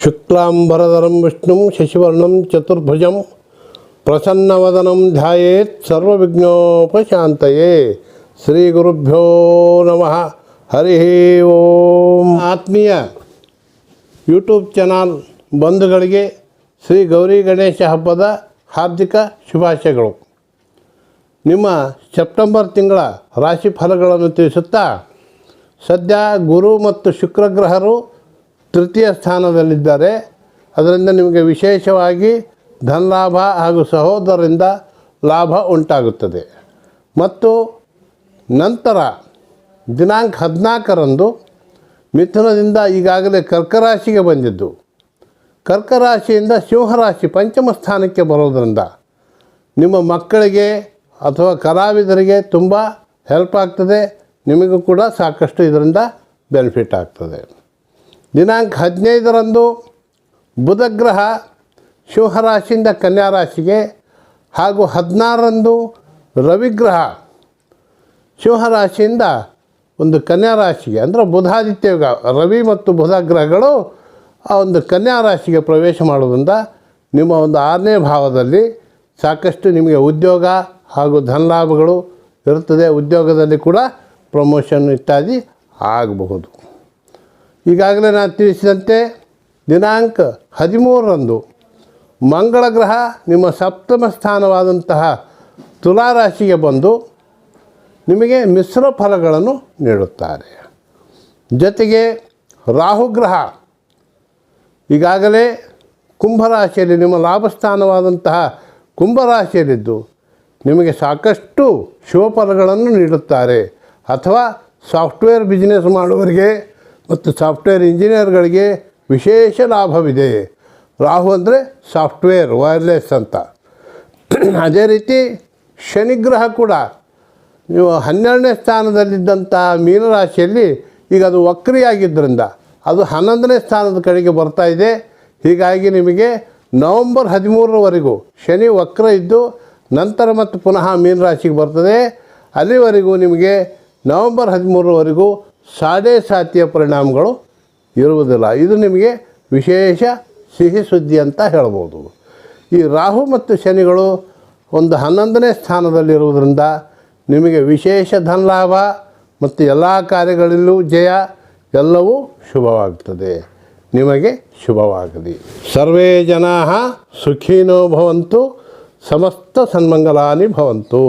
ಶುಕ್ಲಾಂಬರಧರಂ ವಿಷ್ಣು ಶಶಿವರ್ಣಂ ಚತುರ್ಭುಜಂ ಪ್ರಸನ್ನವದನಂ ಧ್ಯಾಯೇತ್ ಸರ್ವವಿಘ್ನೋಪಶಾಂತಯೇ. ಶ್ರೀ ಗುರುಭ್ಯೋ ನಮಃ. ಹರಿ ಓಂ. ಆತ್ಮೀಯ ಯೂಟ್ಯೂಬ್ ಚಾನಲ್ ಬಂಧುಗಳಿಗೆ ಶ್ರೀ ಗೌರಿ ಗಣೇಶ ಹಬ್ಬದ ಹಾರ್ದಿಕ ಶುಭಾಶಯಗಳು. ನಿಮ್ಮ ಸೆಪ್ಟೆಂಬರ್ ತಿಂಗಳ ರಾಶಿ ಫಲಗಳನ್ನು ತಿಳಿಸುತ್ತಾ ಸದ್ಯ ಗುರು ಮತ್ತು ಶುಕ್ರ ಗ್ರಹರು ತೃತೀಯ ಸ್ಥಾನದಲ್ಲಿದ್ದಾರೆ. ಅದರಿಂದ ನಿಮಗೆ ವಿಶೇಷವಾಗಿ ಧನಲಾಭ ಹಾಗೂ ಸಹೋದರರಿಂದ ಲಾಭ ಉಂಟಾಗುತ್ತದೆ. ಮತ್ತು ನಂತರ ದಿನಾಂಕ ಹದಿನಾಲ್ಕರಂದು ಮಿಥುನದಿಂದ ಈಗಾಗಲೇ ಕರ್ಕರಾಶಿಗೆ ಬಂದಿದ್ದು. ಕರ್ಕರಾಶಿಯಿಂದ ಸಿಂಹರಾಶಿ ಪಂಚಮ ಸ್ಥಾನಕ್ಕೆ ಬರೋದರಿಂದ ನಿಮ್ಮ ಮಕ್ಕಳಿಗೆ ಅಥವಾ ಕಲಾವಿದರಿಗೆ ತುಂಬ ಹೆಲ್ಪ್ ಆಗ್ತದೆ. ನಿಮಗೂ ಕೂಡ ಸಾಕಷ್ಟು ಇದರಿಂದ ಬೆನಿಫಿಟ್ ಆಗ್ತದೆ. ದಿನಾಂಕ ಹದಿನೈದರಂದು ಬುಧಗ್ರಹ ಸಿಂಹರಾಶಿಯಿಂದ ಕನ್ಯಾ ರಾಶಿಗೆ ಹಾಗೂ ಹದಿನಾರರಂದು ರವಿಗ್ರಹ ಸಿಂಹರಾಶಿಯಿಂದ ಒಂದು ಕನ್ಯಾ ರಾಶಿಗೆ ಅಂದರೆ ಬುಧಾದಿತ್ಯ ಯುಗ. ರವಿ ಮತ್ತು ಬುಧ ಗ್ರಹಗಳು ಆ ಒಂದು ಕನ್ಯಾ ರಾಶಿಗೆ ಪ್ರವೇಶ ಮಾಡೋದ್ರಿಂದ ನಿಮ್ಮ ಒಂದು ಆರನೇ ಭಾವದಲ್ಲಿ ಸಾಕಷ್ಟು ನಿಮಗೆ ಉದ್ಯೋಗ ಹಾಗೂ ಧನಲಾಭಗಳು ಇರುತ್ತದೆ. ಉದ್ಯೋಗದಲ್ಲಿ ಕೂಡ ಪ್ರಮೋಷನ್ ಇತ್ಯಾದಿ ಆಗಬಹುದು. ಈಗಾಗಲೇ ನಾನು ತಿಳಿಸಿದಂತೆ ದಿನಾಂಕ ಹದಿಮೂರರಂದು ಮಂಗಳ ಗ್ರಹ ನಿಮ್ಮ ಸಪ್ತಮ ಸ್ಥಾನವಾದಂತಹ ತುಲಾರಾಶಿಗೆ ಬಂದು ನಿಮಗೆ ಮಿಶ್ರ ಫಲಗಳನ್ನು ನೀಡುತ್ತಾರೆ. ಜೊತೆಗೆ ರಾಹುಗ್ರಹ ಈಗಾಗಲೇ ಕುಂಭರಾಶಿಯಲ್ಲಿ ನಿಮ್ಮ ಲಾಭಸ್ಥಾನವಾದಂತಹ ಕುಂಭರಾಶಿಯಲ್ಲಿದ್ದು ನಿಮಗೆ ಸಾಕಷ್ಟು ಶುಭ ಫಲಗಳನ್ನು ನೀಡುತ್ತಾರೆ. ಅಥವಾ ಸಾಫ್ಟ್ವೇರ್ ಬಿಸ್ನೆಸ್ ಮಾಡುವವರಿಗೆ ಮತ್ತು ಸಾಫ್ಟ್ವೇರ್ ಇಂಜಿನಿಯರ್ಗಳಿಗೆ ವಿಶೇಷ ಲಾಭವಿದೆ. ರಾಹು ಅಂದರೆ ಸಾಫ್ಟ್ವೇರ್, ವೈರ್ಲೆಸ್ ಅಂತ. ಅದೇ ರೀತಿ ಶನಿಗ್ರಹ ಕೂಡ. ನೀವು ಹನ್ನೆರಡನೇ ಸ್ಥಾನದಲ್ಲಿದ್ದಂಥ ಮೀನರಾಶಿಯಲ್ಲಿ ಈಗ ಅದು ವಕ್ರಿಯಾಗಿದ್ದರಿಂದ ಅದು ಹನ್ನೊಂದನೇ ಸ್ಥಾನದ ಕಡೆಗೆ ಬರ್ತಾ ಇದೆ. ಹೀಗಾಗಿ ನಿಮಗೆ ನವಂಬರ್ ಹದಿಮೂರರವರೆಗೂ ಶನಿ ವಕ್ರ ಇದ್ದು ನಂತರ ಮತ್ತು ಪುನಃ ಮೀನರಾಶಿಗೆ ಬರ್ತದೆ. ಅಲ್ಲಿವರೆಗೂ ನಿಮಗೆ ನವಂಬರ್ ಹದಿಮೂರರವರೆಗೂ ಸಾಡೆ ಸಾತಿಯ ಪರಿಣಾಮಗಳು ಇರುವುದಿಲ್ಲ. ಇದು ನಿಮಗೆ ವಿಶೇಷ ಸಿಹಿ ಸುದ್ದಿ ಅಂತ ಹೇಳ್ಬೋದು. ಈ ರಾಹು ಮತ್ತು ಶನಿಗಳು ಒಂದು ಹನ್ನೊಂದನೇ ಸ್ಥಾನದಲ್ಲಿರುವುದರಿಂದ ನಿಮಗೆ ವಿಶೇಷ ಧನಲಾಭ ಮತ್ತು ಎಲ್ಲ ಕಾರ್ಯಗಳಲ್ಲೂ ಜಯ ಎಲ್ಲವೂ ಶುಭವಾಗ್ತದೆ. ನಿಮಗೆ ಶುಭವಾಗಲಿ. ಸರ್ವೇ ಜನಾ ಸುಖಿನೋ ಭವಂತು ಸಮಸ್ತ ಸನ್ಮಂಗಲಾನಿ ಭವಂತು.